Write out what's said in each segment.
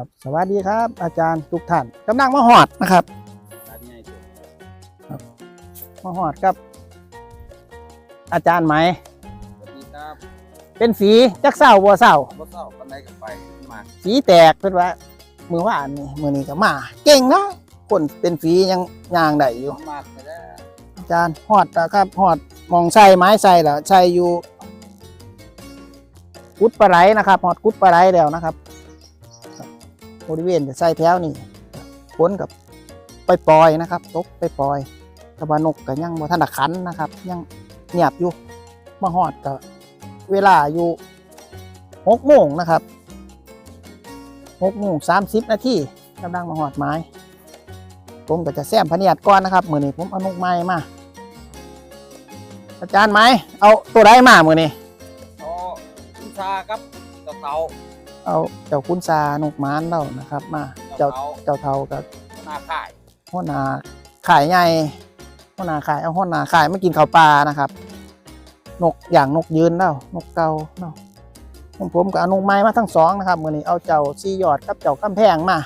ครับสวัสดีครับ อาจารย์ทุกท่านกำลังมาหอดนะครับร้านใหญ่สุดมาหอดกับ อาจารย์ไหมสวัสดีครับเป็นสีจักเศร้าบัวเศร้าบ่เศร้าปันใดกับไปมาสีแตกเป็นว่ามือว่านนี่มือนี้ก็มา เก่งเนาะคนเป็นฝียังยางได้อยู่มากไปแล้วอาจารย์หอดนะครับหอดมองใส่ไม้ใส่แล้วใส่อยู่กุดปลาไหลนะครับหอดกุดปลาไหลแล้วนะครับ บริเวณใส่แถวนี่พ้นกับไปปล่อยนะครับ ตกไปปล่อยกระบานกกับยังบ่ทันได้ขันนะครับ ยังเงียบอยู่มาหอดกับเวลาอยู่หกโมงนะครับหกโมงสามสิบนาทีกำลังมาหอดไม้ผมก็จะแซมพเนียดก่อนนะครับมือนี้ผมเอานกไม้มาอาจารย์ไหมเอาตัวใดมามือนี้อ้คุณชาครับเจ้าเตา เอาเจ้าคุณซานกหมานเรานะครับ มาเจ้าเจ้าเตาเจ้าเทากับหน้าข่ายหัวหนาขายใหญ่หัวหนาขายเอาหัวหนาขายไม่กินข้าวปลานะครับ นกอย่างนกยืนเนาะนกเกาเนาะผมผมกับเอานกไม้มาทั้งสองนะครับมือนี้เอาเจ้าซียอดกับเจ้าคำแพงมา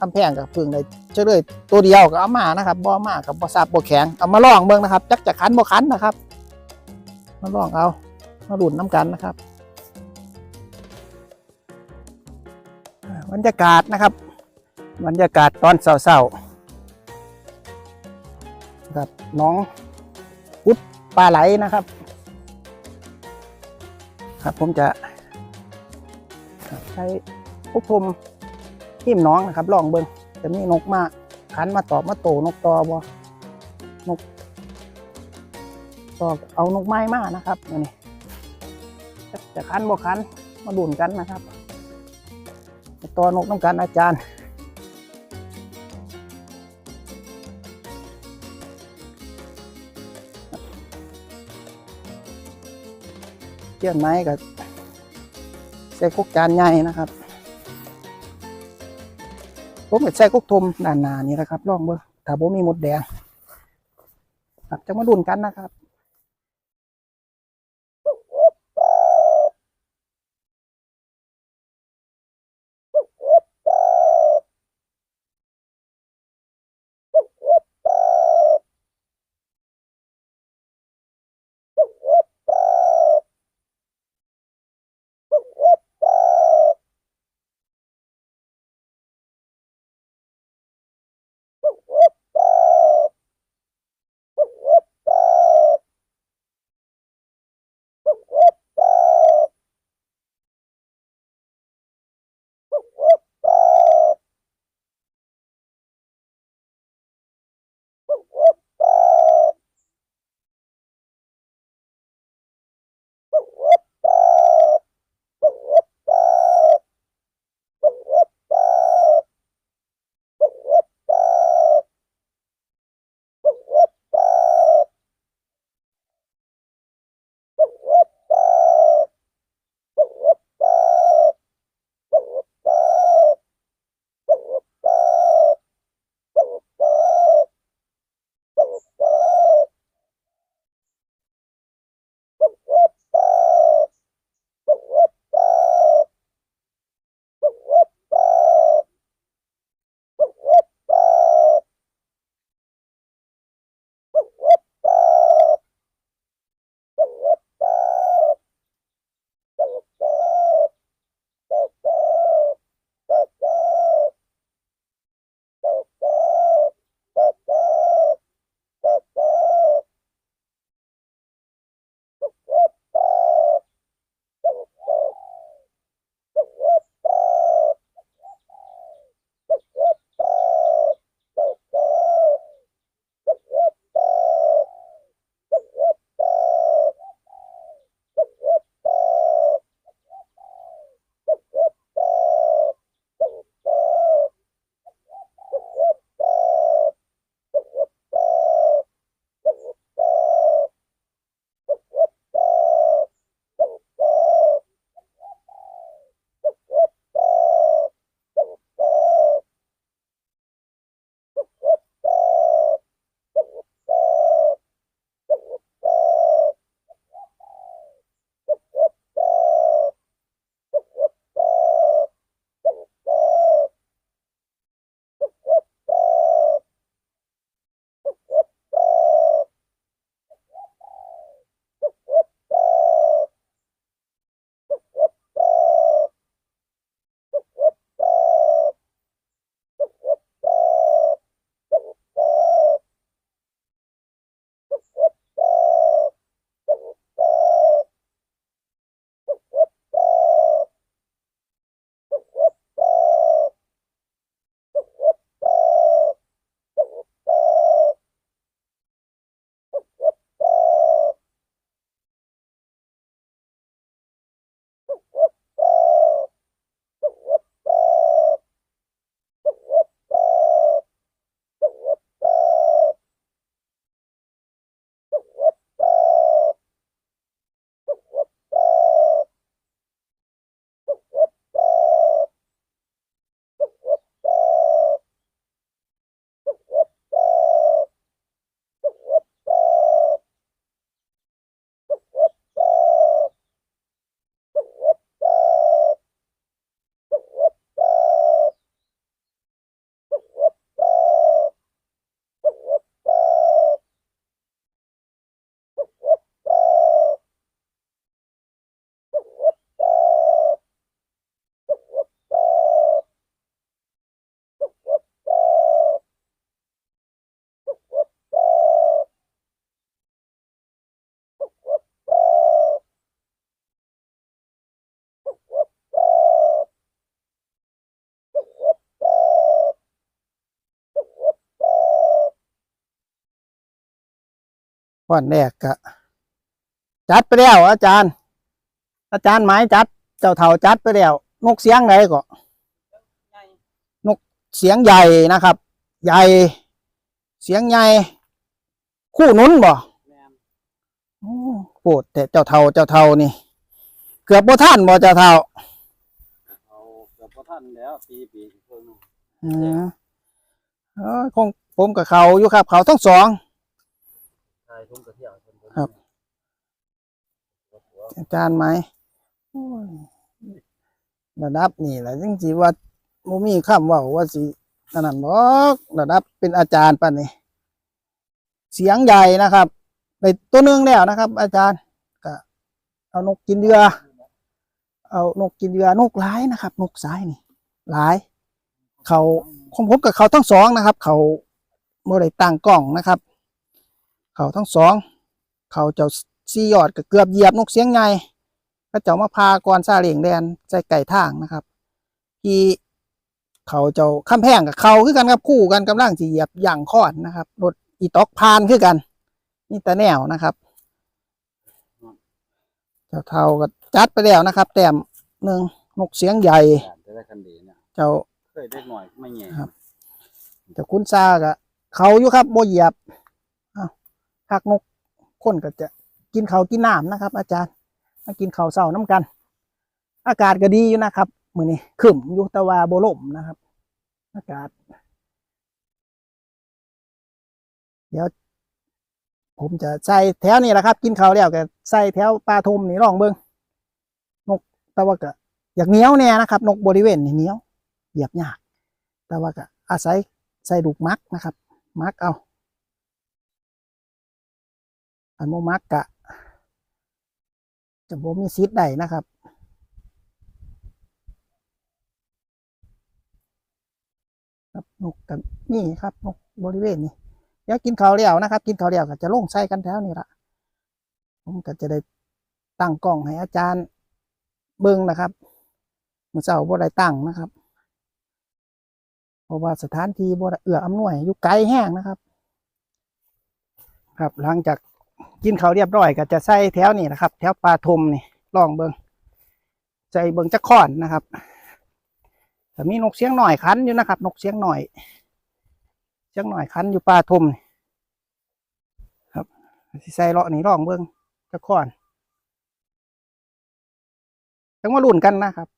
คำแพงกับพึ่งได้เฉลยตัวเดียวก็เอามานะครับบ่มากับบ่ซับบ่แข็งเอามาลองเบิ่งนะครับจักจะคันบ่คันนะครับ มาลองเอามาดุนน้ำกันนะครับ บรรยากาศนะครับ บรรยากาศตอนเศร้าๆครับน้องพุดปลาไหลนะครับ ครับผมจะใช้พวกผมทิมน้องนะครับลองเบิ้งจะมีนกมาขันมาตอบมาโตนกตอบนกตอเอานกไม้มานะครับนี่จะจะขันบ่ขันมาดุนกันนะครับ ตอนกน้ำกันอาจารย์เกี่ยนไม้กับใส่กุกจานใหญ่นะครับผมก็ใส่กุกทมด้านหน้านี่นะครับลองเบิ่งถ้าผมมีหมดแดงครับจะมาดุนกันนะครับ วันแรกก็จัดไปแล้ว อาจารย์ อาจารย์หมายจัด เจ้าเท่าจัดไปแล้วนกเสียงไหนก็ใหญ่เสียงใหญ่นะครับ ใหญ่เสียงใหญ่คู่หนุนบ่แม่นโอ้โปรดแต่เจ้าเท่าเจ้าเท่านี่ เกือบบ่ท่านบ่เจ้าเท่าเอาเกือบบ่ทันแล้วปีปีเพิ่งอืมเออคงผมกับเขาอยู่ครับ เขาทั้งสอง ครับอาจารย์ไหมระดับนี่แหละจริงๆว่าบ่มีคำเว่าว่าสินั่นนั่นบ่ระดับเป็นอาจารย์ปานนี้เสียงใหญ่นะครับไปตัวนึงแล้วนะครับ อาจารย์ก็เอานกกินเดือ เอานกกินเดือนกหลายนะครับ นกสายนี่หลาย เขาของผมกับเขาทั้งสองนะครับ เขาเมื่อไรตั้งกล้องนะครับ เขาทั้งสอง เขาเจ้าซียอดก็เกือบเหยียบนกเสียงไงก็เจ้ามาพาก่อนซาเลียงแดนใจไก่ทางนะครับ ที่เขาเจ้าข้ามแพงกับเขาคือกันครับคู่กันกำลังจะเหยียบอย่างคอนนะครับรถอีตอกพานคือกัน นี่แต่แนวนะครับ เจ้าเท่าก็จัดไปแล้วนะครับ แต้มหนึ่งนกเสียงใหญ่จะได้คันดีเนี่ยเจ้าเคยได้หน่อยไม่แง่ครับเจ้าคุณซาก็เขาอยู่ครับโบเหยียบอ้าวหักนก คนก็จะกินเขาวกินน้ำนะครับ อาจารย์มากินข้าวเช้าน้ำกัน อากาศก็ดีอยู่นะครับมือนี้ขึ้นยู่แตวาโบลมนะครับ อากาศ เดี๋ยว ผมจะใส่แถวนี้แหละครับ กินข้าวแล้วก็ใส่แถวปลาทมนี่ลองเบิ้งนกต่ว่าก็อยากเหนียวแน่นะครับ นกบริเวณนี่เหนียวเหยียบยาก แต่ว่าก็อาศัยใส่ลูกมักนะครับ มักเอา อันโมมักกะ จะบ่มีซิดได้นะครับ ครับนกกับนี่ครับนกบริเวณนี้เดี๋ยวกินข้าวเลี้ยวนะครับ กินข้าวเลี้ยวก็จะลงใส่กันแถวนี้ละผมก็จะได้ตั้งกล้องให้อาจารย์เบิ้งนะครับมือเสาบ่ได้ตั้งนะครับเพราะว่าสถานที่บ่ได้เอื้ออำนวยอยู่ไกลแห้งนะครับ ครับหลังจาก กินเขาเรียบร้อยก็จะใส่แถวนี้นะครับ แถวปลาทมนี่ลองเบิงใส่เบิงจักข้อนนะครับแต่มีนกเสียงหน่อยคันอยู่นะครับ นกเสียงหน่อย เสียงหน่อยคันอยู่ปลาทมครับใส่เลาะนี่ลองเบิงจักข้อนจังมาลุ่นกันนะครับ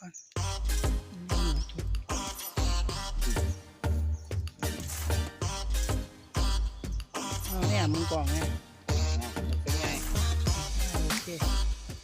ก่อนอืมเอาเนี่ยมึงกล่องไงนะเป็นไงโอเค